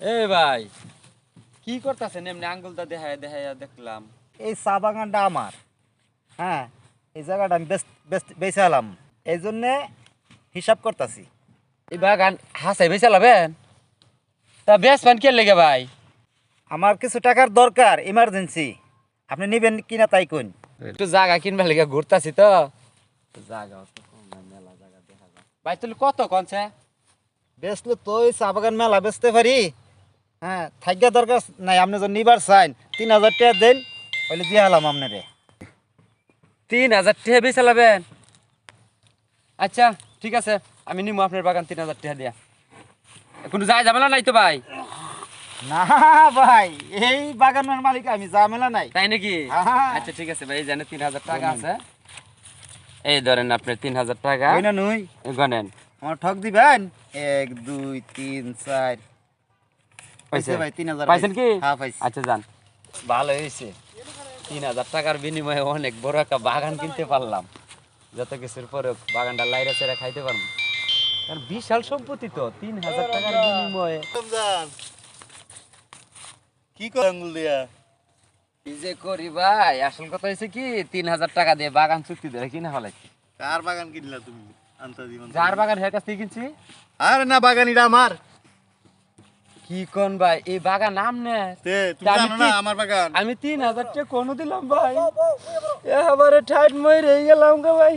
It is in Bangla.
এ ভাই কি করতেছেন এমনি? আঙ্গুলটা দেখায় দেখায় দেখলাম। এই চা বাগানটা আমার। হ্যাঁ এই জায়গাটা আমি বেস্ট বেস্ট বেঁচে এই জন্যে হিসাব করতেছি। এই বাগান হাসাই বেশি তা বেশ পান কে লেগে ভাই? আমার কিছু টাকার দরকার ইমার্জেন্সি আপনি নেবেন কিনা তাই কোন একটু জায়গা কিনবা লেগে ঘুরতাছি তো। জায়গা মেলা জায়গা দেখা যায়। ভাই তুই কত কনছে? বেচলে তো চা বাগান মেলা বেচতে পারি। হ্যাঁ থাকা দরকার নাই আপনি যদি নিবার চাইন তিন হাজার টাকা দেন তাহলে দিয়ে হলাম আপনারে। তিন হাজার টাকা বেশি লাভেন আচ্ছা ঠিক আছে আমি নিমু আপনার বাগান তিন হাজার টাকা দিয়া। কোনো যায় ঝামেলা নাই তো ভাই? না ভাই এই বাগানের মালিক আমি ঝামেলা নাই। তাই নাকি? আচ্ছা ঠিক আছে ভাই জানে তিন হাজার টাকা আছে। এই ধরেন আপনার তিন হাজার টাকা। গনেন। আমার ঠক দিবেন? এক দুই তিন চার পাইছে পাইছে ভাই, 3000 পাইছেন কি? হ্যাঁ, পাইছি। আচ্ছা যান। ভালো হয়েছে। তিন হাজার টাকার বিনিময়ে অনেক বড় একটা বাগান কিনতে পারলাম। যত কিছুর পরে বাগানটা লাইরা চেরা খাইতে পারব। কারণ বিশাল সম্পত্তি তো তিন হাজার টাকার বিনিময়ে। কি করে আঙ্গুল দিয়া? কি যে করি ভাই? আসল কথা হয়েছে কি তিন হাজার টাকা দিয়ে বাগান চুক্তি ধরে কিনা হলাইছি কার বাগান কিনলা তুমি? যার বাগান হের কাছ থেকে কিনছি? আরে না বাগান এটা আমার। কি কোন ভাই? এই বাগান নাম নে। আমার বাগান? আমি তিন হাজার টাকা কোনো দিলাম ভাই। এবারে ঠাইট মই রয়ে গেলাম গো ভাই।